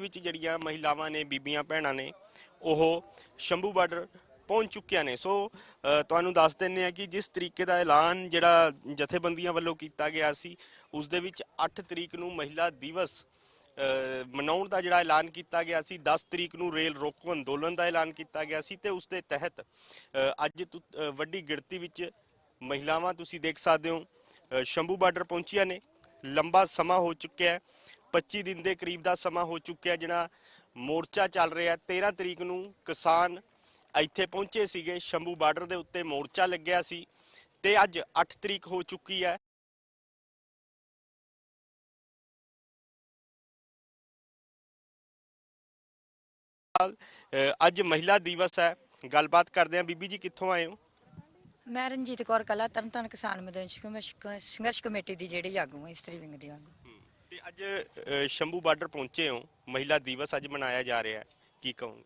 ਵਿੱਚ ਜਿਹੜੀਆਂ ਮਹਿਲਾਵਾਂ ਨੇ ਬੀਬੀਆਂ ਭੈਣਾਂ ਨੇ ਉਹ ਸ਼ੰਭੂ ਬਾਰਡਰ ਪਹੁੰਚ ਚੁੱਕੀਆਂ ਨੇ। ਸੋ ਤੁਹਾਨੂੰ ਦੱਸ ਦਿੰਨੇ ਆ ਕਿ ਜਿਸ ਤਰੀਕੇ ਦਾ ਐਲਾਨ ਜਿਹੜਾ ਜਥੇਬੰਦੀਆਂ ਵੱਲੋਂ ਕੀਤਾ ਗਿਆ ਸੀ ਉਸ ਦੇ ਵਿੱਚ 8 ਤਰੀਕ ਨੂੰ ਮਹਿਲਾ ਦਿਵਸ ਮਨਾਉਣ ਦਾ ਜਿਹੜਾ ਐਲਾਨ ਕੀਤਾ ਗਿਆ ਸੀ 10 ਤਰੀਕ ਨੂੰ ਰੇਲ ਰੋਕੋ ਅੰਦੋਲਨ ਦਾ ਐਲਾਨ ਕੀਤਾ ਗਿਆ ਸੀ ਤੇ ਉਸ ਦੇ ਤਹਿਤ ਅ, ਅੱਜ ਵੱਡੀ ਗਿਣਤੀ ਵਿੱਚ ਮਹਿਲਾਵਾਂ ਤੁਸੀਂ ਦੇਖ ਸਕਦੇ ਹੋ ਅ, ਸ਼ੰਭੂ ਬਾਰਡਰ ਪਹੁੰਚੀਆਂ ਨੇ। ਲੰਬਾ ਸਮਾਂ ਹੋ ਚੁੱਕਿਆ ਹੈ। 25 ਦਿਨ ਦੇ ਕਰੀਬ ਦਾ ਸਮਾਂ ਹੋ ਚੁੱਕਿਆ ਜਿਹੜਾ ਮੋਰਚਾ ਚੱਲ ਰਿਹਾ। ਹੈ 13 ਤਰੀਕ ਨੂੰ ਕਿਸਾਨ ਇੱਥੇ ਪਹੁੰਚੇ ਸੀਗੇ, ਸ਼ੰਭੂ ਬਾਰਡਰ ਦੇ ਉੱਤੇ ਮੋਰਚਾ ਲੱਗਿਆ ਸੀ ਤੇ ਅੱਜ 8 ਤਰੀਕ ਹੋ ਚੁੱਕੀ ਹੈ। ਅੱਜ ਮਹਿਲਾ ਦਿਵਸ ਹੈ। ਗੱਲਬਾਤ ਕਰਦੇ ਹਾਂ। ਬੀਬੀ ਜੀ, ਕਿੱਥੋਂ ਆਏ ਹੋ? ਮੈਂ ਰਣਜੀਤ ਕੌਰ ਕਲਾ ਤਰਨਤਾਰਨ ਕਿਸਾਨ ਮਦਨ ਸੰਘਰਸ਼ ਕਮੇਟੀ ਦੀ ਜਿਹੜੀ ਆਗੂ ਹੈ ਇਸਤਰੀ ਵਿੰਗ ਦੀ ਆਗੂ। ਅੱਜ ਅ, ਸ਼ੰਭੂ ਬਾਰਡਰ ਪਹੁੰਚੇ ਹੋ। ਮਹਿਲਾ ਦਿਵਸ ਅੱਜ ਮਨਾਇਆ ਜਾ ਰਿਹਾ ਹੈ। ਕੀ ਕਹੋਗੇ?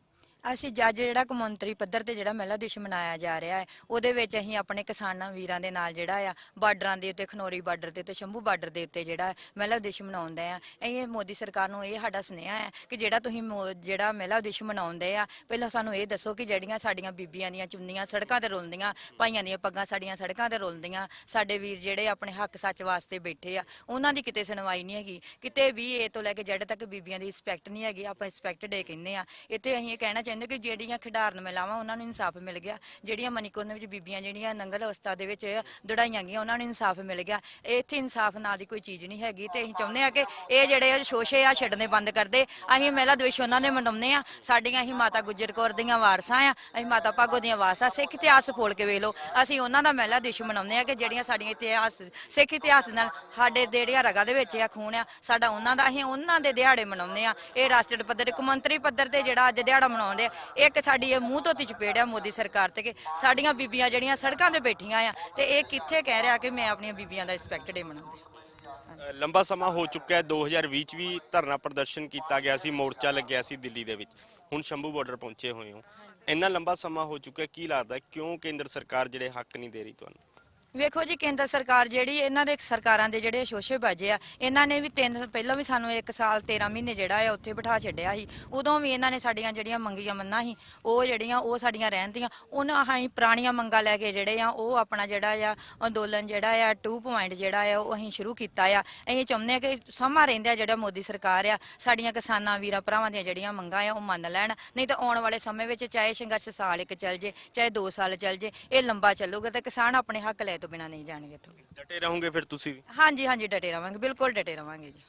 ਅਸੀਂ ਜੱਜ ਜਿਹੜਾ ਕੌਮਾਂਤਰੀ ਪੱਧਰ ਤੇ ਜਿਹੜਾ ਮਹਿਲਾ ਦਿਵਸ ਮਨਾਇਆ ਜਾ ਰਿਹਾ ਹੈ, ਉਹਦੇ ਵਿੱਚ ਅਸੀਂ ਆਪਣੇ ਕਿਸਾਨਾਂ ਵੀਰਾਂ ਦੇ ਨਾਲ ਜਿਹੜਾ ਆ, ਬਾਰਡਰਾਂ ਦੇ ਉੱਤੇ, ਖਨੋਰੀ ਬਾਰਡਰ ਦੇ ਉੱਤੇ, ਸ਼ੰਭੂ ਬਾਰਡਰ ਦੇ ਉੱਤੇ ਜਿਹੜਾ ਮਹਿਲਾ ਦਿਵਸ ਮਨਾਉਂਦੇ ਆ। ਇਹ ਮੋਦੀ ਸਰਕਾਰ ਨੂੰ ਇਹ ਸਾਡਾ ਸੁਨੇਹਾ ਹੈ ਕਿ ਜਿਹੜਾ ਤੁਸੀਂ ਮੋ- ਜਿਹੜਾ ਮਹਿਲਾ ਦਿਵਸ ਮਨਾਉਂਦੇ ਆ, ਪਹਿਲਾਂ ਸਾਨੂੰ ਇਹ ਦੱਸੋ ਕਿ ਜਿਹੜੀਆਂ ਸਾਡੀਆਂ ਬੀਬੀਆਂ ਦੀਆਂ ਚੁੰਨੀਆਂ ਸੜਕਾਂ ਤੇ ਰੁਲਦੀਆਂ, ਭਾਈਆਂ ਦੀਆਂ ਪੱਗਾਂ ਸਾਡੀਆਂ ਸੜਕਾਂ ਤੇ ਰੁਲਦੀਆਂ, ਸਾਡੇ ਵੀਰ ਜਿਹੜੇ ਆਪਣੇ ਹੱਕ ਸੱਚ ਵਾਸਤੇ ਬੈਠੇ ਆ, ਉਹਨਾਂ ਦੀ ਕਿਤੇ ਸੁਣਵਾਈ ਨਹੀਂ ਹੈਗੀ। ਕਿਤੇ ਵੀ ਇਹ ਤੋਂ ਲੈ ਕੇ ਜੜ ਤੱਕ ਬੀਬੀਆਂ ਦੀ ਰਿਸਪੈਕਟ ਨਹੀਂ ਹੈਗੀ, ਆਪਾਂ ਰਿਸਪੈਕਟ ਡੇ ਕਹਿੰਦੇ ਆ। ਇੱਥੇ ਅਸੀਂ ਇਹ ਕਹਿਣਾ ਕਹਿੰਦੇ ਕਿ ਜਿਹੜੀਆਂ ਖਿਡਾਰਨ ਮਹਿਲਾਵਾਂ, ਉਹਨਾਂ ਨੂੰ ਇਨਸਾਫ ਮਿਲ ਗਿਆ। ਜਿਹੜੀਆਂ ਮਨੀਕਰਨ ਵਿੱਚ ਬੀਬੀਆਂ, ਜਿਹੜੀਆਂ ਨੰਗਲ ਅਵਸਥਾ ਦੇ ਵਿੱਚ ਦੜਾਈਆਂ ਗਈਆਂ, ਉਹਨਾਂ ਨੂੰ ਇਨਸਾਫ ਮਿਲ ਗਿਆ। ਇੱਥੇ ਇਨਸਾਫ ਨਾਂ ਦੀ ਕੋਈ ਚੀਜ਼ ਨਹੀਂ ਹੈਗੀ ਤੇ ਅਸੀਂ ਚਾਹੁੰਦੇ ਆ ਕਿ ਇਹ ਜਿਹੜੇ ਸ਼ੋਸ਼ੇ ਆ ਛੱਡਨੇ ਬੰਦ ਕਰਦੇ ਅਸੀਂ ਮਹਿਲਾ ਦਿਵਸ ਉਹਨਾਂ ਦੇ ਮਨਾਉਂਦੇ ਆ ਸਾਡੀਆਂ ਅਸੀਂ ਮਾਤਾ ਗੁਜਰ ਕੌਰ ਦੀਆਂ ਵਾਰਸਾਂ ਆ ਅਸੀਂ ਮਾਤਾ ਭਾਗੋ ਦੀਆਂ ਵਾਰਸਾਂ। ਸਿੱਖ ਇਤਿਹਾਸ ਫੋਲ ਕੇ ਵੇਖ ਲਓ। ਅਸੀਂ ਉਹਨਾਂ ਦਾ ਮਹਿਲਾ ਦਿਵਸ ਮਨਾਉਂਦੇ ਆ ਕਿ ਜਿਹੜੀਆਂ ਸਾਡੀਆਂ ਇਤਿਹਾਸ, ਸਿੱਖ ਇਤਿਹਾਸ ਨਾਲ ਸਾਡੇ ਜਿਹੜੀਆਂ ਰਗਾ ਦੇ ਵਿੱਚ ਆ ਖੂਨ ਆ, ਸਾਡਾ ਉਹਨਾਂ ਦਾ ਅਸੀਂ ਉਹਨਾਂ ਦੇ ਦਿਹਾੜੇ ਮਨਾਉਂਦੇ ਆ ਇਹ ਰਾਸ਼ਟਰ ਪੱਧਰ ਤੇ ਕੌਮਾਂਤਰੀ ਪੱਧਰ ਤੇ ਜਿਹੜਾ ਅੱਜ ਦਿਹਾੜਾ ਮਨਾਉਂਦੇ ਆ ਇੱਕ ਸਾਡੀ ਇਹ ਮੂੰਹ ਧੋਤੀ ਚਪੇੜ ਆ ਮੋਦੀ ਸਰਕਾਰ ਤੇ ਕਿ ਸਾਡੀਆਂ ਬੀਬੀਆਂ ਜਿਹੜੀਆਂ ਸੜਕਾਂ ਤੇ ਬੈਠੀਆਂ ਆ ਤੇ ਇਹ ਕਿੱਥੇ ਕਹਿ ਰਿਹਾ ਕਿ ਮੈਂ ਆਪਣੀਆਂ ਬੀਬੀਆਂ ਦਾ ਰਿਸਪੈਕਟ ਡੇ ਮਨਾਉਂਦੇ ਲੰਬਾ ਸਮਾਂ ਹੋ ਚੁੱਕਾ ਹੈ। 2020 ਚ ਵੀ ਧਰਨਾ ਪ੍ਰਦਰਸ਼ਨ ਕੀਤਾ ਗਿਆ ਸੀ, ਮੋਰਚਾ ਲੱਗਿਆ ਸੀ ਦਿੱਲੀ ਦੇ ਵਿੱਚ। ਹੁਣ ਸ਼ੰਭੂ ਬਾਰਡਰ ਪਹੁੰਚੇ ਹੋਏ ਹੋ। ਇੰਨਾ ਲੰਬਾ ਸਮਾਂ ਹੋ ਚੁੱਕਾ ਕੀ ਲੱਗਦਾ ਕਿਉਂ ਕੇਂਦਰ ਸਰਕਾਰ ਜਿਹੜੇ ਹੱਕ ਨਹੀਂ ਦੇ ਰਹੀ ਤੁਹਾਨੂੰ? ਵੇਖੋ ਜੀ, ਕੇਂਦਰ ਸਰਕਾਰ ਜਿਹੜੀ, ਇਹਨਾਂ ਦੇ ਸਰਕਾਰਾਂ ਦੇ ਜਿਹੜੇ ਸ਼ੋਸ਼ੇਬਾਜ਼ੇ ਆ, ਇਹਨਾਂ ਨੇ ਵੀ ਤਿੰਨ, ਪਹਿਲਾਂ ਵੀ ਸਾਨੂੰ 1 ਸਾਲ 13 ਮਹੀਨੇ ਜਿਹੜਾ ਆ, ਉੱਥੇ ਬਿਠਾ ਛੱਡਿਆ ਸੀ। ਉਦੋਂ ਵੀ ਇਹਨਾਂ ਨੇ ਸਾਡੀਆਂ ਜਿਹੜੀਆਂ ਮੰਗੀਆਂ ਮੰਨਾਂ ਸੀ, ਉਹ ਜਿਹੜੀਆਂ, ਉਹ ਸਾਡੀਆਂ ਰਹਿੰਦੀਆਂ। ਉਹਨਾਂ ਅਸੀਂ ਪੁਰਾਣੀਆਂ ਮੰਗਾਂ ਲੈ ਕੇ ਜਿਹੜੇ ਆ, ਉਹ ਆਪਣਾ ਜਿਹੜਾ ਆ, ਅੰਦੋਲਨ ਜਿਹੜਾ ਆ 2 ਪੁਆਇੰਟ ਜਿਹੜਾ ਆ, ਉਹ ਅਸੀਂ ਸ਼ੁਰੂ ਕੀਤਾ ਆ। ਅਸੀਂ ਚਾਹੁੰਦੇ ਆ ਕਿ ਸਮਾਂ ਰਹਿੰਦਿਆ ਜਿਹੜਾ ਮੋਦੀ ਸਰਕਾਰ ਆ, ਸਾਡੀਆਂ ਕਿਸਾਨਾਂ, ਵੀਰਾਂ, ਭਰਾਵਾਂ ਦੀਆਂ ਜਿਹੜੀਆਂ ਮੰਗਾਂ ਆ, ਉਹ ਮੰਨ ਲੈਣ। ਨਹੀਂ ਤਾਂ ਆਉਣ ਵਾਲੇ ਸਮੇਂ ਵਿੱਚ ਚਾਹੇ ਸੰਘਰਸ਼ ਸਾਲ ਇੱਕ ਚੱਲ ਜੇ, ਚਾਹੇ 2 ਸਾਲ ਚੱਲ ਜੇ, ਇਹ ਲੰਬਾ ਚੱਲੂਗਾ ਤੇ ਕਿਸਾਨ ਆਪਣੇ ਹੱਕ ਲੈ ਤੋਂ ਬਿਨਾ ਨਹੀਂ ਜਾਣਗੇ ਇੱਥੋਂ ਡਟੇ ਰਹੋਗੇ ਫਿਰ ਤੁਸੀਂ ਵੀ? ਹਾਂਜੀ ਹਾਂਜੀ ਡਟੇ ਰਵਾਂਗੇ ਬਿਲਕੁਲ ਡਟੇ ਰਵਾਂਗੇ ਜੀ।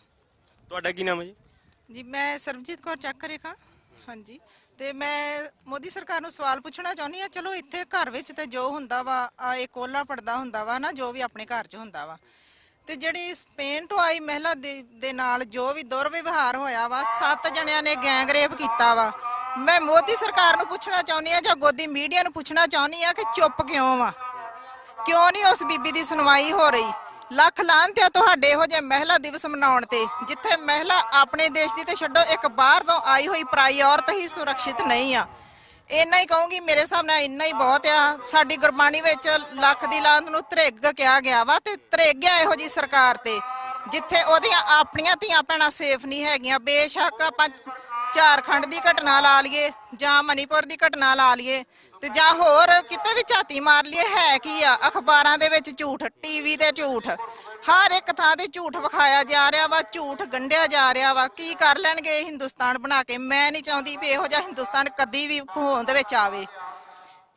ਤੁਹਾਡਾ ਕੀ ਨਾਮ ਹੈ ਜੀ? ਜੀ ਮੈਂ ਸਰਬਜੀਤ ਕੌਰ ਚੱਕ ਰੇਖਾ। ਹਾਂਜੀ। ਤੇ ਮੈਂ ਮੋਦੀ ਸਰਕਾਰ ਨੂੰ ਸਵਾਲ ਪੁੱਛਣਾ ਚਾਹੁੰਦੀ ਆ ਚਲੋ ਇੱਥੇ ਘਰ ਵਿੱਚ ਤੇ ਜੋ ਹੁੰਦਾ ਵਾ ਆ ਇਹ ਕੋਲਾ ਪੜਦਾ ਹੁੰਦਾ ਵਾ ਨਾ ਜੋ ਵੀ ਆਪਣੇ ਘਰ 'ਚ ਹੁੰਦਾ ਵਾ। ਤੇ ਜਿਹੜੀ ਸਪੇਨ ਤੋਂ ਆਈ ਮਹਿਲਾ ਦੇ ਦੇ ਨਾਲ ਜੋ ਵੀ ਦੁਰਵਿਵਹਾਰ ਹੋਇਆ ਵਾ ਸੱਤ ਜਣਿਆਂ ਨੇ ਗੈਂਗ ਰੇਪ ਕੀਤਾ ਵਾ। ਮੈਂ ਮੋਦੀ ਸਰਕਾਰ ਨੂੰ ਪੁੱਛਣਾ ਚਾਹੁੰਦੀ ਆ ਜਾਂ ਗੋਦੀ ਮੀਡੀਆ ਨੂੰ ਪੁੱਛਣਾ ਚਾਹੁੰਦੀ ਆ ਕਿ ਚੁੱਪ ਕਿਉਂ ਵਾ? ਕਿਉਂ ਨਹੀਂ ਉਸ ਬੀਬੀ ਦੀ ਸੁਣਵਾਈ ਹੋ ਰਹੀ? ਲੱਖ ਲਾਹਨਤ ਆ ਤੁਹਾਡੇ ਇਹੋ ਜਿਹੇ ਮਹਿਲਾ ਦਿਵਸ ਮਨਾਉਣ ਤੇ, ਜਿੱਥੇ ਮਹਿਲਾ ਆਪਣੇ ਦੇਸ਼ ਦੀ ਤੇ ਛੱਡੋ, ਇੱਕ ਬਾਹਰ ਤੋਂ ਆਈ ਹੋਈ ਪਰਾਈ ਔਰਤ ਹੀ ਸੁਰੱਖਿਅਤ ਨਹੀਂ ਆ। ਇੰਨਾ ਹੀ ਕਹੂੰਗੀ, ਮੇਰੇ ਹਿਸਾਬ ਨਾਲ ਇੰਨਾ ਹੀ ਬਹੁਤ ਆ। ਸਾਡੀ ਗੁਰਬਾਣੀ ਵਿੱਚ ਲੱਖ ਦੀ ਲਾਂਤ ਨੂੰ ਧ੍ਰਿਗ ਕਿਹਾ ਗਿਆ ਵਾ ਤੇ ਧ੍ਰਿਗਿਆ ਇਹੋ ਜੀ ਸਰਕਾਰ ਤੇ, ਜਿੱਥੇ ਉਹਦੀਆਂ ਆਪਣੀਆਂ ਧੀਆਂ ਭੈਣਾਂ ਸੇਫ ਨਹੀਂ ਹੈਗੀਆਂ, ਬੇਸ਼ੱਕ ਆਪਾਂ ਝਾਰਖੰਡ ਦੀ ਘਟਨਾ ਲਾ ਲਈਏ ਜਾਂ ਮਨੀਪੁਰ ਦੀ ਘਟਨਾ ਲਾ ਲਈਏ ਤੇ ਜਾਂ ਹੋਰ ਕਿਤੇ ਵੀ ਝਾਤੀ ਮਾਰ ਲਈਏ, ਹੈ ਕੀ ਆ? ਅਖਬਾਰਾਂ ਦੇ ਵਿੱਚ ਝੂਠ ਟੀਵੀ ਤੇ ਝੂਠ। ਹਰ ਇੱਕ ਥਾਂ ਤੇ ਝੂਠ ਵਿਖਾਇਆ ਜਾ ਰਿਹਾ ਵਾ, ਝੂਠ ਗੰਢਿਆ ਜਾ ਰਿਹਾ ਵਾ। ਕੀ ਕਰ ਲੈਣਗੇ ਹਿੰਦੁਸਤਾਨ ਬਣਾ ਕੇ? ਮੈਂ ਨਹੀਂ ਚਾਹੁੰਦੀ ਵੀ ਇਹੋ ਜਿਹਾ ਹਿੰਦੁਸਤਾਨ ਕਦੀ ਵੀ ਹੋਂਦ ਵਿੱਚ ਆਵੇ।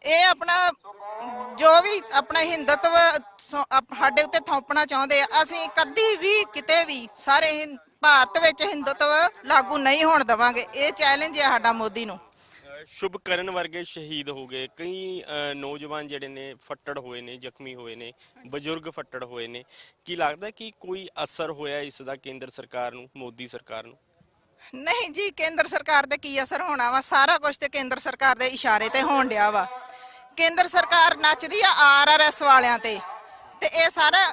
ਇਹ ਆਪਣਾ, ਜੋ ਵੀ ਆਪਣਾ ਹਿੰਦੂਤਵ ਸਾਡੇ ਉੱਤੇ ਥੋਪਣਾ ਚਾਹੁੰਦੇ ਆ, ਅਸੀਂ ਕਦੀ ਵੀ ਕਿਤੇ ਵੀ ਸਾਰੇ ਭਾਰਤ ਵਿੱਚ ਹਿੰਦੂਤਵ ਲਾਗੂ ਨਹੀਂ ਹੋਣ ਦੇਵਾਂਗੇ। ਇਹ ਚੈਲੰਜ ਹੈ ਸਾਡਾ ਮੋਦੀ ਨੂੰ। ਅ, ਸ਼ੁਭਕਰਨ ਵਰਗੇ ਸ਼ਹੀਦ ਹੋ ਗਏ। ਕਈ ਅ, ਨੌਜਵਾਨ ਜਿਹੜੇ ਨੇ ਫੱਟੜ ਹੋਏ ਨੇ ਜ਼ਖਮੀ ਹੋਏ ਨੇ ਬਜ਼ੁਰਗ ਫੱਟੜ ਹੋਏ ਨੇ। ਕੀ ਲੱਗਦਾ ਕਿ ਕੋਈ ਅਸਰ ਹੋਇਆ ਇਸ ਦਾ ਕੇਂਦਰ ਸਰਕਾਰ ਨੂੰ ਮੋਦੀ ਸਰਕਾਰ ਨੂੰ? ਨਹੀਂ ਜੀ ਕੇਂਦਰ ਸਰਕਾਰ ਤੇ ਕੀ ਅਸਰ ਹੋਣਾ ਵਾ? ਸਾਰਾ ਕੁਝ ਤੇ ਕੇਂਦਰ ਸਰਕਾਰ ਦੇ ਇਸ਼ਾਰੇ ਤੇ ਹੋਣ ਡਿਆ ਵਾ। ਕੇਂਦਰ ਸਰਕਾਰ ਨੱਚਦੀ ਆ ਆਰਆਰਐਸ ਵਾਲਿਆਂ ਤੇ। ਤੇ ਇਹ ਸਾਰਾ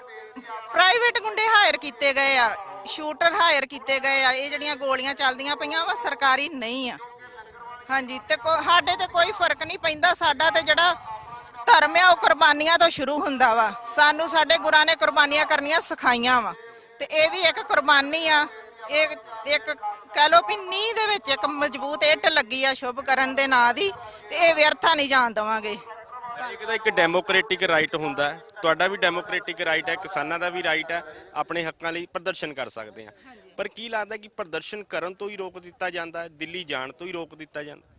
ਪ੍ਰਾਈਵੇਟ ਗੁੰਡੇ ਹਾਇਰ ਕੀਤੇ ਗਏ ਆ। ਸ਼ੂਟਰ ਹਾਇਰ ਕੀਤੇ ਗਏ ਆ, ਇਹ ਜਿਹੜੀਆਂ ਗੋਲੀਆਂ ਚੱਲਦੀਆਂ ਪਈਆਂ ਵਾ, ਸਰਕਾਰੀ ਨਹੀਂ ਆ। ਹਾਂਜੀ, ਤੇ ਕੋ- ਸਾਡੇ ਤੇ ਕੋਈ ਫ਼ਰਕ ਨਹੀਂ ਪੈਂਦਾ, ਸਾਡਾ ਤੇ ਜਿਹੜਾ ਧਰਮ ਆ, ਉਹ ਕੁਰਬਾਨੀਆਂ ਤੋਂ ਸ਼ੁਰੂ ਹੁੰਦਾ ਵਾ। ਸਾਨੂੰ ਸਾਡੇ ਗੁਰਾਂ ਨੇ ਕੁਰਬਾਨੀਆਂ ਕਰਨੀਆਂ ਸਿਖਾਈਆਂ ਵਾ। ਤੇ ਇਹ ਵੀ ਇੱਕ ਕੁਰਬਾਨੀ ਆ, ਇਹ ਇੱਕ ਕਹਿ ਲੋ ਵੀ ਨੀਂਹ ਦੇ ਵਿੱਚ ਇੱਕ ਮਜ਼ਬੂਤ ਇੱਟ ਲੱਗੀ ਆ ਸ਼ੁਭ ਕਰਨ ਦੇ ਨਾਂ ਦੀ, ਤੇ ਇਹ ਵਿਅਰਥਾ ਨਹੀਂ ਜਾਣ ਦੇਵਾਂਗੇ। ਇੱਕ ਦਾ ਇੱਕ ਡੈਮੋਕ੍ਰੈਟਿਕ ਰਾਈਟ ਹੁੰਦਾ ਹੈ। ਤੁਹਾਡਾ ਵੀ ਡੈਮੋਕ੍ਰੈਟਿਕ ਰਾਈਟ ਹੈ, ਕਿਸਾਨਾਂ ਦਾ ਵੀ ਰਾਈਟ ਹੈ, ਆਪਣੇ ਹੱਕਾਂ ਲਈ ਪ੍ਰਦਰਸ਼ਨ ਕਰ ਸਕਦੇ ਆ ਪਰ ਕੀ ਲੱਗਦਾ ਕਿ ਪ੍ਰਦਰਸ਼ਨ ਕਰਨ ਤੋਂ ਹੀ ਰੋਕ ਦਿੱਤਾ ਜਾਂਦਾ ਹੈ, ਦਿੱਲੀ ਜਾਣ ਤੋਂ ਹੀ ਰੋਕ ਦਿੱਤਾ ਜਾਂਦਾ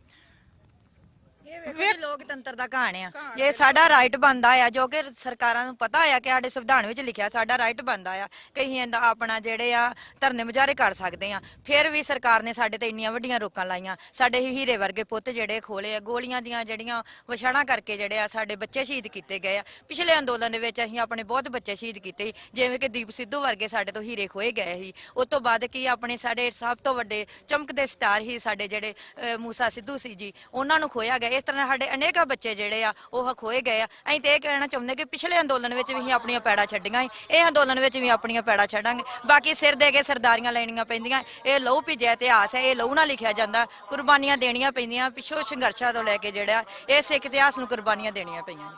ਇਹ ਲੋਕਤੰਤਰ ਦਾ ਕਹਾਣ ਆ। ਜੇ ਸਾਡਾ ਰਾਈਟ ਬਣਦਾ ਆ ਜੋ ਕਿ ਸਰਕਾਰਾਂ ਨੂੰ ਪਤਾ ਆ ਕਿ ਸਾਡੇ ਸੰਵਿਧਾਨ ਵਿੱਚ ਲਿਖਿਆ ਸਾਡਾ ਰਾਈਟ ਬਣਦਾ ਆ ਕਿ ਅਸੀਂ ਇਹਦਾ ਆਪਣਾ ਜਿਹੜੇ ਆ ਧਰਨੇ ਮੁਜ਼ਾਹਰੇ ਕਰ ਸਕਦੇ ਆ। ਫਿਰ ਵੀ ਸਰਕਾਰ ਨੇ ਸਾਡੇ ਤੇ ਇੰਨੀਆਂ ਵੱਡੀਆਂ ਰੋਕਾਂ ਲਾਈਆਂ। ਸਾਡੇ ਹੀ ਹੀਰੇ ਵਰਗੇ ਪੁੱਤ ਜਿਹੜੇ ਖੋਲੇ ਆ ਗੋਲੀਆਂ ਦੀਆਂ ਜਿਹੜੀਆਂ ਵਿਛਾਣਾ ਕਰਕੇ ਜਿਹੜੇ ਆ ਸਾਡੇ ਬੱਚੇ ਸ਼ਹੀਦ ਕੀਤੇ ਗਏ ਆ। ਪਿਛਲੇ ਅੰਦੋਲਨ ਦੇ ਵਿੱਚ ਅਸੀਂ ਆਪਣੇ ਬਹੁਤ ਬੱਚੇ ਸ਼ਹੀਦ ਕੀਤੇ ਜਿਵੇਂ ਕਿ ਦੀਪ ਸਿੱਧੂ ਵਰਗੇ ਸਾਡੇ ਤੋਂ ਹੀਰੇ ਖੋਏ ਗਏ ਸੀ। ਉਸ ਤੋਂ ਬਾਅਦ ਕੀ ਆਪਣੇ ਸਾਡੇ ਸਭ ਤੋਂ ਵੱਡੇ ਚਮਕਦੇ ਸਟਾਰ ਹੀ ਸਾਡੇ ਜਿਹੜੇ ਮੂਸਾ ਸਿੱਧੂ ਸੀ ਜੀ ਉਹਨਾਂ ਨੂੰ ਖੋਇਆ ਗਿਆ। ਇਸ ਤਰ੍ਹਾਂ ਸਾਡੇ ਅਨੇਕਾਂ ਬੱਚੇ ਜਿਹੜੇ ਆ, ਉਹ ਖੋਏ ਗਏ ਆ। ਅਸੀਂ ਤੇ ਇਹ ਕਹਿਣਾ ਚਾਹੁੰਦੇ ਕਿ ਪਿਛਲੇ ਅੰਦੋਲਨ ਵਿੱਚ ਵੀ ਅਸੀਂ ਆਪਣੀਆਂ ਪੈੜਾਂ ਛੱਡੀਆਂ ਇਹ ਅੰਦੋਲਨ ਵਿੱਚ ਵੀ ਆਪਣੀਆਂ ਪੈੜਾਂ ਛੱਡਾਂਗੇ। ਬਾਕੀ ਸਿਰ ਦੇ ਕੇ ਸਰਦਾਰੀਆਂ ਲੈਣੀਆਂ ਪੈਂਦੀਆਂ। ਇਹ ਲਹੂ ਭਿੱਜਿਆ ਇਤਿਹਾਸ ਹੈ। ਇਹ ਲਹੂ ਨਾਲ ਲਿਖਿਆ ਜਾਂਦਾ। ਕੁਰਬਾਨੀਆਂ ਦੇਣੀਆਂ ਪੈਂਦੀਆਂ। ਪਿੱਛੋਂ ਸੰਘਰਸ਼ਾਂ ਤੋਂ ਲੈ ਕੇ ਜਿਹੜਾ ਇਹ ਸਿੱਖ ਇਤਿਹਾਸ ਨੂੰ ਕੁਰਬਾਨੀਆਂ ਦੇਣੀਆਂ ਪਈਆਂ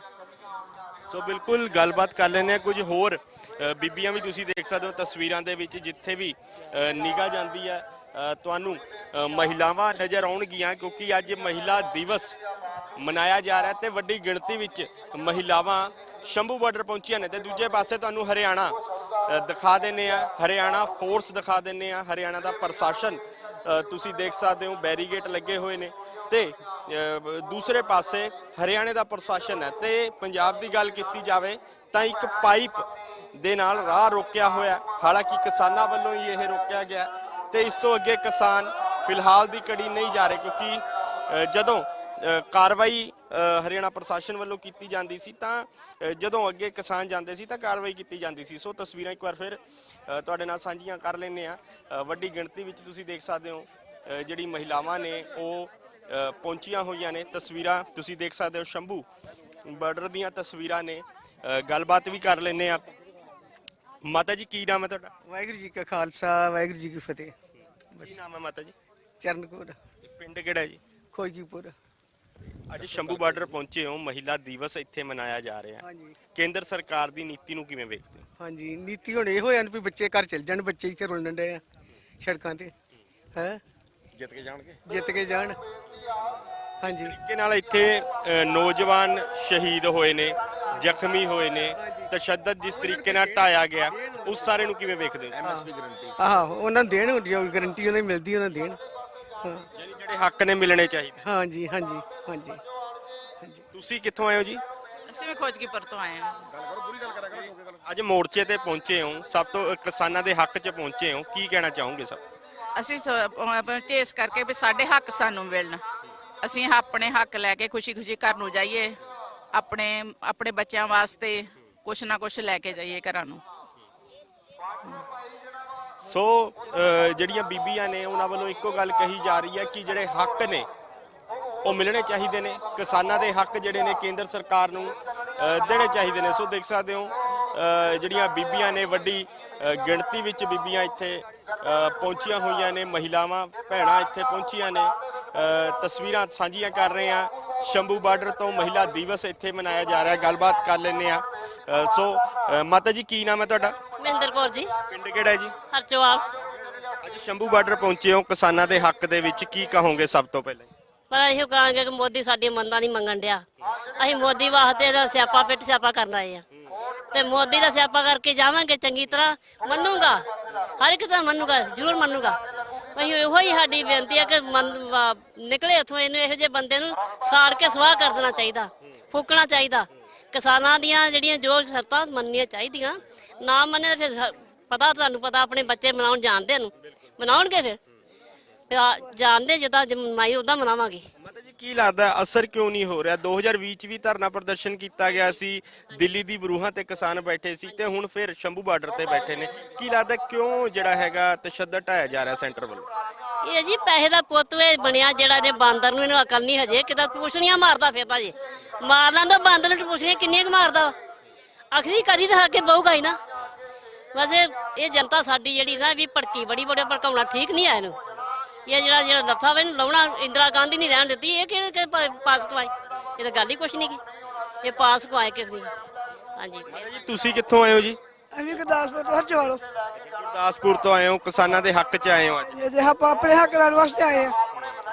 ਸੋ ਬਿਲਕੁਲ ਗੱਲਬਾਤ ਕਰ ਲੈਂਦੇ ਆ ਕੁਝ ਹੋਰ ਬੀਬੀਆਂ ਵੀ ਤੁਸੀਂ ਦੇਖ ਸਕਦੇ ਹੋ ਤਸਵੀਰਾਂ ਦੇ ਵਿੱਚ, ਜਿੱਥੇ ਵੀ ਨਿਗਾਹ ਜਾਂਦੀ ਹੈ। ਤੁਹਾਨੂੰ ਮਹਿਲਾਵਾਂ ਨਜ਼ਰ ਆਉਣਗੀਆਂ ਕਿਉਂਕਿ ਅੱਜ ਮਹਿਲਾ ਦਿਵਸ ਮਨਾਇਆ ਜਾ ਰਿਹਾ ਤੇ ਵੱਡੀ ਗਿਣਤੀ ਵਿੱਚ ਮਹਿਲਾਵਾਂ ਸ਼ੰਭੂ ਬਾਰਡਰ ਪਹੁੰਚੀਆਂ ਨੇ ਤੇ ਦੂਜੇ ਪਾਸੇ ਤੁਹਾਨੂੰ ਹਰਿਆਣਾ ਦਿਖਾ ਦਿੰਨੇ ਆ ਹਰਿਆਣਾ ਫੋਰਸ ਦਿਖਾ ਦਿੰਨੇ ਆ ਹਰਿਆਣਾ ਦਾ ਪ੍ਰਸ਼ਾਸਨ ਤੁਸੀਂ ਦੇਖ ਸਕਦੇ ਹੋ ਬੈਰੀਗੇਟ ਲੱਗੇ ਹੋਏ ਨੇ ਤੇ ਦੂਸਰੇ ਪਾਸੇ ਹਰਿਆਣੇ ਦਾ ਪ੍ਰਸ਼ਾਸਨ ਹੈ ਤੇ ਪੰਜਾਬ ਦੀ ਗੱਲ ਕੀਤੀ ਜਾਵੇ ਤਾਂ ਇੱਕ ਪਾਈਪ ਦੇ ਨਾਲ ਰਾਹ ਰੋਕਿਆ ਹੋਇਆ ਹਾਲਾਂਕਿ ਕਿਸਾਨਾਂ ਵੱਲੋਂ ਹੀ ਇਹ ਰੋਕਿਆ ਗਿਆ ਤੇ ਇਸ ਤੋਂ ਅੱਗੇ ਕਿਸਾਨ ਫਿਲਹਾਲ ਦੀ ਕੜੀ ਨਹੀਂ ਜਾ ਰਹੇ ਕਿਉਂਕਿ ਜਦੋਂ ਕਾਰਵਾਈ ਹਰਿਆਣਾ ਪ੍ਰਸ਼ਾਸਨ ਵੱਲੋਂ ਕੀਤੀ ਜਾਂਦੀ ਸੀ ਤਾਂ ਜਦੋਂ ਅੱਗੇ ਕਿਸਾਨ ਜਾਂਦੇ ਸੀ ਤਾਂ ਕਾਰਵਾਈ ਕੀਤੀ ਜਾਂਦੀ ਸੀ। ਸੋ ਤਸਵੀਰਾਂ ਇੱਕ ਵਾਰ ਫਿਰ ਤੁਹਾਡੇ ਨਾਲ ਸਾਂਝੀਆਂ ਕਰ ਲੈਂਦੇ ਆ ਵੱਡੀ ਗਿਣਤੀ ਵਿੱਚ ਤੁਸੀਂ ਦੇਖ ਸਕਦੇ ਹੋ ਜਿਹੜੀ ਮਹਿਲਾਵਾਂ ਨੇ ਉਹ ਪਹੁੰਚੀਆਂ ਹੋਈਆਂ ਨੇ। ਤਸਵੀਰਾਂ ਤੁਸੀਂ ਦੇਖ ਸਕਦੇ ਹੋ, ਸ਼ੰਭੂ ਬਾਰਡਰ ਦੀਆਂ ਤਸਵੀਰਾਂ ਨੇ। ਗੱਲਬਾਤ ਵੀ ਕਰ ਲੈਂਦੇ ਆ ਮਾਤਾ ਜੀ ਕੀ ਨਾਮ ਹੈ ਤੁਹਾਡਾ? ਵਾਹਿਗੁਰੂ ਜੀ ਕਾ ਖਾਲਸਾ ਵਾਹਿਗੁਰੂ ਜੀ ਕੀ ਫਤਿਹ। ਕੀ ਨਾਮ ਹੈ ਮਾਤਾ ਜੀ? ਚਰਨਕੋਰ ਪਿੰਡ ਕਿਹੜਾ ਹੈ ਜੀ? ਖੋਜੀਪੁਰ। ਅੱਜ ਸ਼ੰਭੂ ਬਾਰਡਰ ਪਹੁੰਚੇ ਹੋ ਮਹਿਲਾ ਦਿਵਸ ਇੱਥੇ ਮਨਾਇਆ ਜਾ ਰਿਹਾ। ਹੈ ਹਾਂਜੀ। ਕੇਂਦਰ ਸਰਕਾਰ ਦੀ ਨੀਤੀ ਨੂੰ ਕਿਵੇਂ ਵੇਖਦੇ ਹੋ? ਹਾਂਜੀ ਨੀਤੀ ਹੁਣ ਇਹ ਹੋਇਆ ਵੀ ਬੱਚੇ ਘਰ ਚਲ ਜਾਣ ਬੱਚੇ ਇੱਥੇ ਰੁਲਣ ਡਏ ਆ ਸੜਕਾਂ ਤੇ। ਹੈ? ਜਿੱਤ ਕੇ ਜਾਣਗੇ? ਜਿੱਤ ਕੇ ਜਾਣ। ਹਾਂਜੀ। ਤਰੀਕੇ ਨਾਲ ਇੱਥੇ ਅ, ਨੌਜਵਾਨ ਸ਼ਹੀਦ ਹੋਏ ਨੇ ਜ਼ਖਮੀ ਹੋਏ ਨੇ ਤਸ਼ੱਦਦ ਜਿਸ ਤਰੀਕੇ ਨਾਲ ਢਾਇਆ ਗਿਆ ਉਸ ਸਾਰੇ ਨੂੰ ਕਿਵੇਂ ਵੇਖਦੇ ਹੋ? ਐਮਐਸਪੀ ਗਰੰਟੀ ਆਹੋ ਉਹਨਾਂ ਨੂੰ ਦੇਣ ਜੋ ਗਰੰਟੀ ਉਹਨਾਂ ਨੂੰ ਮਿਲਦੀ ਉਹਨਾਂ ਨੂੰ ਦੇਣ। ਹਾਂ। ਯਾਨੀ ਜਿਹੜੇ ਹੱਕ ਨੇ ਮਿਲਣੇ ਚਾਹੀਦੇ। ਹਾਂਜੀ ਹਾਂਜੀ ਹਾਂਜੀ ਹਾਂਜੀ ਤੁਸੀਂ ਕਿੱਥੋਂ ਆਏ ਹੋ ਜੀ? ਅਸੀਂ ਵੀ ਖੋਜਕੀਪੁਰ ਤੋਂ ਆਏ ਹਾਂ। ਅੱਜ ਮੋਰਚੇ ਤੇ ਪਹੁੰਚੇ ਹੋ ਸਭ ਤੋਂ ਕਿਸਾਨਾਂ ਦੇ ਹੱਕ 'ਚ ਪਹੁੰਚੇ ਹੋ ਕੀ ਕਹਿਣਾ ਚਾਹੋਗੇ ਸਰ? ਅਸੀਂ ਚੇਸ ਕਰਕੇ ਵੀ ਸਾਡੇ ਹੱਕ ਸਾਨੂੰ ਮਿਲਣ। ਅਸੀਂ ਆਪਣੇ ਹੱਕ ਲੈ ਕੇ ਖੁਸ਼ੀ-ਖੁਸ਼ੀ ਘਰ ਨੂੰ ਜਾਈਏ ਆਪਣੇ ਆਪਣੇ ਬੱਚਿਆਂ ਵਾਸਤੇ ਕੁਛ ਨਾ ਕੁਛ ਲੈ ਕੇ ਜਾਈਏ ਘਰਾਂ ਨੂੰ। ਸੋ ਅ, ਜਿਹੜੀਆਂ ਬੀਬੀਆਂ ਨੇ ਉਹਨਾਂ ਵੱਲੋਂ ਇੱਕੋ ਗੱਲ ਕਹੀ ਜਾ ਰਹੀ ਹੈ ਕਿ ਜਿਹੜੇ ਹੱਕ ਨੇ ਉਹ ਮਿਲਣੇ ਚਾਹੀਦੇ ਨੇ ਕਿਸਾਨਾਂ ਦੇ ਹੱਕ ਜਿਹੜੇ ਨੇ ਕੇਂਦਰ ਸਰਕਾਰ ਨੂੰ ਅ, ਦੇਣੇ ਚਾਹੀਦੇ ਨੇ। ਸੋ ਦੇਖ ਸਕਦੇ ਹੋ ਅ, ਜਿਹੜੀਆਂ ਬੀਬੀਆਂ ਨੇ ਵੱਡੀ ਅ, ਗਿਣਤੀ ਵਿੱਚ ਬੀਬੀਆਂ ਇੱਥੇ ਅ, ਪਹੁੰਚੀਆਂ ਹੋਈਆਂ ਨੇ ਮਹਿਲਾਵਾਂ ਭੈਣਾਂ ਇੱਥੇ ਪਹੁੰਚੀਆਂ ਨੇ। ਤਸਵੀਰਾਂ ਸਾਂਝੀਆਂ ਕਰ ਰਹੇ ਆ ਸ਼ੰਭੂ ਬਾਰਡਰ ਤੋਂ ਮਹਿਲਾ ਦਿਵਸ ਇੱਥੇ ਮਨਾਇਆ ਜਾ ਰਿਹਾ। ਗੱਲਬਾਤ ਕਰ ਲੈਂਦੇ ਆ ਸੋ ਮਾਤਾ ਜੀ ਕੀ ਨਾਮ ਹੈ ਤੁਹਾਡਾ? ਮਹਿੰਦਰ ਕੌਰ ਜੀ। ਪਿੰਡ ਕਿਹੜਾ ਹੈ ਜੀ? ਹਰਚੋਵਾਲ। ਅੱਜ ਸ਼ੰਭੂ ਬਾਰਡਰ ਪਹੁੰਚੇ ਹੋ ਕਿਸਾਨਾਂ ਦੇ ਹੱਕ ਦੇ ਵਿੱਚ। ਕੀ ਕਹੋਗੇ ਸਭ ਤੋਂ ਪਹਿਲਾਂ? ਪਰ ਅਸੀਂ ਕਹਾਂਗੇ ਕਿ ਮੋਦੀ ਸਾਡੀ ਮੰਦਾਂ ਨਹੀਂ ਮੰਗਣ ਡਿਆ। ਅਸੀਂ ਮੋਦੀ ਵਾਸਤੇ ਇਹਦਾ ਸਿਆਪਾ ਪਿੱਟ ਸਿਆਪਾ ਕਰਨ ਆਏ ਆ ਤੇ ਮੋਦੀ ਦਾ ਸਿਆਪਾ ਕਰਕੇ ਜਾਵਾਂਗੇ ਚੰਗੀ ਤਰ੍ਹਾਂ। ਮੰਨੂਗਾ। ਹਰ ਇੱਕ ਤਾਂ ਮੰਨੂਗਾ ਜ਼ਰੂਰ ਮੰਨੂਗਾ। ਅਸੀਂ ਇਹੋ ਹੀ ਸਾਡੀ ਬੇਨਤੀ ਹੈ ਕਿ ਮੰਨ- ਵਾ- ਨਿਕਲੇ ਇੱਥੋਂ, ਇਹਨੂੰ ਇਹੋ ਜਿਹੇ ਬੰਦੇ ਨੂੰ ਸਾੜ ਕੇ ਸਵਾਹ ਕਰ ਦੇਣਾ ਚਾਹੀਦਾ, ਫੂਕਣਾ ਚਾਹੀਦਾ। ਕਿਸਾਨਾਂ ਦੀਆਂ ਜਿਹੜੀਆਂ ਜੋ ਸ਼ਰਤਾਂ ਮੰਨਣੀਆਂ ਚਾਹੀਦੀਆਂ, ਨਾ ਮੰਨੇ ਤਾਂ ਫਿਰ ਪਤਾ ਤੁਹਾਨੂੰ ਪਤਾ ਆਪਣੇ ਬੱਚੇ ਮਨਾਉਣ ਜਾਣਦੇ ਨੂੰ। ਮਨਾਉਣਗੇ ਫਿਰ? ਤੇ ਆ, ਜਾਣਦੇ ਜਿੱਦਾਂ ਜਮਾਈ ਉਦਾਂ ਮਨਾਵਾਂਗੇ। ਕੀ ਲੱਗਦਾ ਅਸਰ ਕਿਉਂ ਨਹੀਂ ਹੋ ਰਿਹਾ? 2020 ਚ ਵੀ ਧਰਨਾ ਪ੍ਰਦਰਸ਼ਨ ਕੀਤਾ ਗਿਆ ਸੀ, ਦਿੱਲੀ ਦੀ ਬਰੂਹਾਂ ਤੇ ਕਿਸਾਨ ਬੈਠੇ ਸੀ ਤੇ ਹੁਣ ਫਿਰ ਸ਼ੰਭੂ ਬਾਰਡਰ ਤੇ ਬੈਠੇ ਨੇ। ਕੀ ਲੱਗਦਾ ਕਿਉਂ ਜਿਹੜਾ ਹੈਗਾ ਤਸ਼ੱਦਦ ਢਾਇਆ ਜਾ ਰਿਹਾ ਸੈਂਟਰ ਵੱਲੋਂ? ਇਹ ਜੀ, ਪੈਸੇ ਦਾ ਪੁੱਤ ਇਹ ਬਣਿਆ ਜਿਹੜਾ ਇਹਨੇ ਬਾਂਦਰ ਨੂੰ, ਇਹਨੂੰ ਅਕਲ ਨਹੀਂ ਹਜੇ। ਕਿਦਾ ਪੂਛਣੀਆਂ ਮਾਰਦਾ ਫਿਰਦਾ ਜੀ। ਮਾਰ ਲੈਂਦਾ, ਬਾਂਦਰ ਨੂੰ ਪੂਛਣੀਆਂ ਕਿੰਨੀਆਂ ਕੁ ਮਾਰਦਾ ਅਖਰੀ ਕਦੀ ਤਾਂ ਕੇ ਬਹੂਗਾ ਹੀ ਨਾ। ਵੈਸੇ ਇਹ ਜਨਤਾ ਸਾਡੀ ਜਿਹੜੀ ਨਾ ਵੀ ਭੜਕੀ ਬੜੀ ਬੜੇ ਭੜਕਾਉਣਾ ਠੀਕ ਨਹੀਂ ਆ ਇਹਨੂੰ। ਇਹ ਜਿਹੜਾ ਜਿਹੜਾ ਲੱਥਾ ਵੇ ਲਾਉਣਾ ਇੰਦਰਾ ਗਾਂਧੀ ਨਹੀਂ ਰਹਿਣ ਦਿੱਤੀ ਇਹ ਕਿਹੜੇ ਕਿਹੜੇ ਪਾਸ ਕਵਾਈ ਇਹ ਤਾਂ ਗੱਲ ਹੀ ਕੁਛ ਨਹੀਂ ਕੀ। ਇਹ ਪਾਸ ਕਵਾਏ ਕਿਰਦੀ ਹਾਂਜੀ। ਜੀ ਤੁਸੀਂ ਕਿੱਥੋਂ ਆਏ ਹੋ ਜੀ? ਅਸੀਂ ਗੁਰਦਾਸਪੁਰ ਤੋਂ ਹਰਜਵਾਲ ਗੁਰਦਾਸਪੁਰ ਤੋਂ ਆਏ ਹੋ ਕਿਸਾਨਾਂ ਦੇ ਹੱਕ 'ਚ ਆਏ ਹੋ ਅੱਜ? ਜੇ ਆਪਾਂ ਆਪਣੇ ਹੱਕ ਲੈਣ ਵਾਸਤੇ ਆਏ ਆ।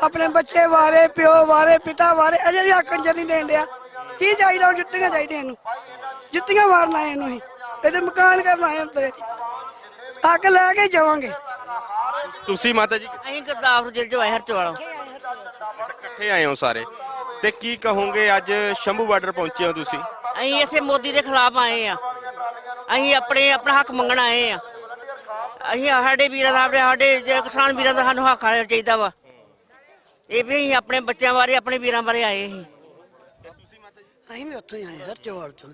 ਆਪਣੇ ਬੱਚੇ ਵਾਰੇ ਪਿਓ ਵਾਰੇ ਪਿਤਾ ਵਾਰੇ ਅਜੇ ਵੀ ਹੱਕ ਨਹੀਂ ਦੇਣ ਡਿਆ। ਕੀ ਚਾਹੀਦਾ ਹੁਣ ਜੁੱਤੀਆਂ ਚਾਹੀਦੀਆਂ ਇਹਨੂੰ। ਜੁੱਤੀਆਂ ਮਾਰਨ ਆਏ ਇਹਨੂੰ ਹੀ ਇਹਦੇ ਮਕਾਨ ਕਰਨ ਆਏ ਅੰਤਰੇ ਹੱਕ ਲੈ ਕੇ ਜਾਵਾਂਗੇ। ਤੁਸੀਂ ਮਾਤਾ ਜੀ? ਅਸੀਂ ਗੁਰਦਾਸਪੁਰ ਜ਼ਿਲ੍ਹੇ ਚੋਂ ਆਏ ਹਰਚੋਵਾਲੋਂ ਇਕੱਠੇ ਆਏ ਹੋ ਸਾਰੇ। ਤੇ ਕੀ ਕਹੋਗੇ ਅੱਜ ਸ਼ੰਭੂ ਬਾਰਡਰ ਪਹੁੰਚੇ ਹੋ ਤੁਸੀਂ? ਅਸੀਂ ਇਸੇ ਮੋਦੀ ਦੇ ਖਿਲਾਫ ਆਏ ਆ। ਅਸੀਂ ਆਪਣੇ ਆਪਣਾ ਹੱਕ ਮੰਗਣ ਆਏ ਆ। ਅਸੀਂ ਸਾਡੇ ਵੀਰਾਂ ਦਾ ਆਪਣੇ ਸਾਡੇ ਜੇ ਕਿਸਾਨ ਵੀਰਾਂ ਦਾ ਸਾਨੂੰ ਹੱਕ ਆਣਾ ਚਾਹੀਦਾ ਵਾ। ਇਹ ਵੀ ਅਸੀਂ ਆਪਣੇ ਬੱਚਿਆਂ ਬਾਰੇ ਆਪਣੇ ਵੀਰਾਂ ਬਾਰੇ ਆਏ ਸੀ। ਅਸੀਂ ਵੀ ਉੱਥੋਂ ਹੀ ਆਏ ਹਰ ਚੌੜ ਤੋਂ।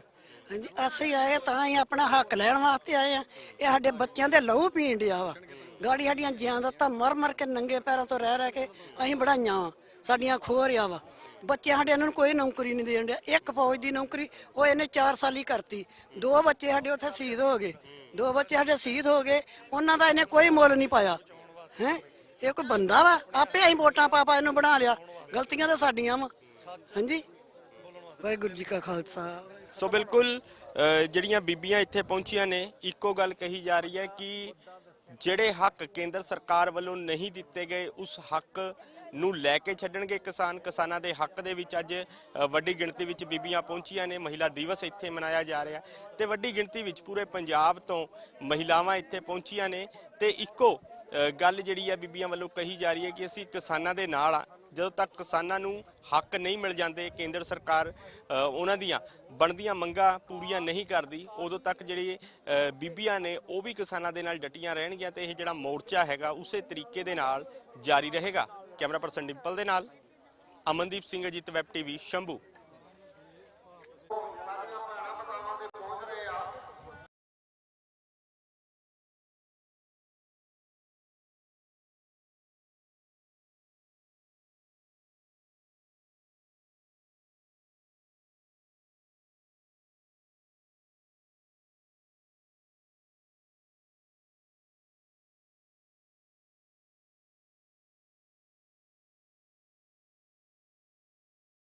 ਹਾਂਜੀ ਅਸੀਂ ਆਏ ਤਾਂ ਹੀ ਆਪਣਾ ਹੱਕ ਲੈਣ ਵਾਸਤੇ ਆਏ ਆ। ਇਹ ਸਾਡੇ ਬੱਚਿਆਂ ਦੇ ਲਹੂ ਪੀਣ ਡਿਆ ਵਾ। ਗਾੜੀ ਸਾਡੀਆਂ ਜਿਆਂ ਦਾ ਤਾਂ ਮਰ ਮਰ ਕੇ ਨੰਗੇ ਪੈਰਾਂ ਤੋਂ ਰਹਿ ਰਹਿ ਕੇ ਅਸੀਂ ਬੜਾਈਆਂ ਵਾ, ਸਾਡੀਆਂ ਖੋ ਰਿਆ ਵਾ। ਬੱਚੇ ਸਾਡੇ ਨੂੰ ਕੋਈ ਨੌਕਰੀ ਨਹੀਂ ਦੇਣ ਡਿਆ। ਇੱਕ ਫੌਜ ਦੀ ਨੌਕਰੀ, ਉਹ ਇਹਨੇ 4 ਸਾਲ ਕਰਤੀ। ਦੋ ਬੱਚੇ ਸਾਡੇ ਉੱਥੇ ਸ਼ਹੀਦ ਹੋ ਗਏ। ਦੋ ਬੱਚੇ ਸਾਡੇ ਸ਼ਹੀਦ ਹੋ ਗਏ। ਉਹਨਾਂ ਦਾ ਇਹਨੇ ਕੋਈ ਮੁੱਲ ਨਹੀਂ ਪਾਇਆ। ਹੈ? ਇਹ ਕੋਈ ਬੰਦਾ ਵਾ? ਆਪੇ ਅਸੀਂ ਵੋਟਾਂ ਪਾ ਪਾ ਇਹਨੂੰ ਬਣਾ ਲਿਆ। ਗਲਤੀਆਂ ਤਾਂ ਸਾਡੀਆਂ ਵਾ। ਹਾਂਜੀ? ਵਾਹਿਗੁਰੂ ਜੀ ਕਾ ਖਾਲਸਾ। ਸੋ ਬਿਲਕੁਲ ਜਿਹੜੀਆਂ ਬੀਬੀਆਂ ਇੱਥੇ ਪਹੁੰਚੀਆਂ ਨੇ, ਇੱਕੋ ਗੱਲ ਕਹੀ ਜਾ ਰਹੀ ਹੈ ਕਿ ਜਿਹੜੇ ਹੱਕ ਕੇਂਦਰ ਸਰਕਾਰ ਵੱਲੋਂ ਨਹੀਂ ਦਿੱਤੇ ਗਏ, ਉਸ ਹੱਕ ਨੂੰ ਲੈ ਕੇ ਛੱਡਣਗੇ ਕਿਸਾਨ। ਕਿਸਾਨਾਂ ਦੇ ਹੱਕ ਦੇ ਵਿੱਚ ਅੱਜ ਵੱਡੀ ਗਿਣਤੀ ਵਿੱਚ ਬੀਬੀਆਂ ਪਹੁੰਚੀਆਂ ਨੇ। ਮਹਿਲਾ ਦਿਵਸ ਇੱਥੇ ਮਨਾਇਆ ਜਾ ਰਿਹਾ। ਤੇ ਵੱਡੀ ਗਿਣਤੀ ਵਿੱਚ ਪੂਰੇ ਪੰਜਾਬ ਤੋਂ ਮਹਿਲਾਵਾਂ ਇੱਥੇ ਪਹੁੰਚੀਆਂ ਨੇ। ਤੇ ਇੱਕੋ ਗੱਲ ਜਿਹੜੀ ਆ ਬੀਬੀਆਂ ਵੱਲੋਂ ਕਹੀ ਜਾ ਰਹੀ ਹੈ ਕਿ ਅਸੀਂ ਕਿਸਾਨਾਂ ਦੇ ਨਾਲ ਆ। ਜਦੋਂ ਤੱਕ ਕਿਸਾਨਾਂ ਨੂੰ ਹੱਕ ਨਹੀਂ ਮਿਲ ਜਾਂਦੇ ਕੇਂਦਰ ਸਰਕਾਰ ਉਹਨਾਂ ਦੀਆਂ ਬਣਦੀਆਂ ਮੰਗਾਂ ਪੂਰੀਆਂ ਨਹੀਂ ਕਰਦੀ, ਉਦੋਂ ਤੱਕ ਜਿਹੜੀ ਬੀਬੀਆਂ ਨੇ ਉਹ ਵੀ ਕਿਸਾਨਾਂ ਦੇ ਨਾਲ ਡਟੀਆਂ ਰਹਿਣਗੀਆਂ ਤੇ ਇਹ ਜਿਹੜਾ ਮੋਰਚਾ ਹੈਗਾ ਉਸੇ ਤਰੀਕੇ ਦੇ ਨਾਲ ਜਾਰੀ ਰਹੇਗਾ। ਕੈਮਰਾ ਪਰਸਨ ਡਿੰਪਲ ਦੇ ਨਾਲ, ਅਮਨਦੀਪ ਸਿੰਘ ਅਜੀਤ, ਵੈਬ ਟੀਵੀ, ਸ਼ੰਭੂ।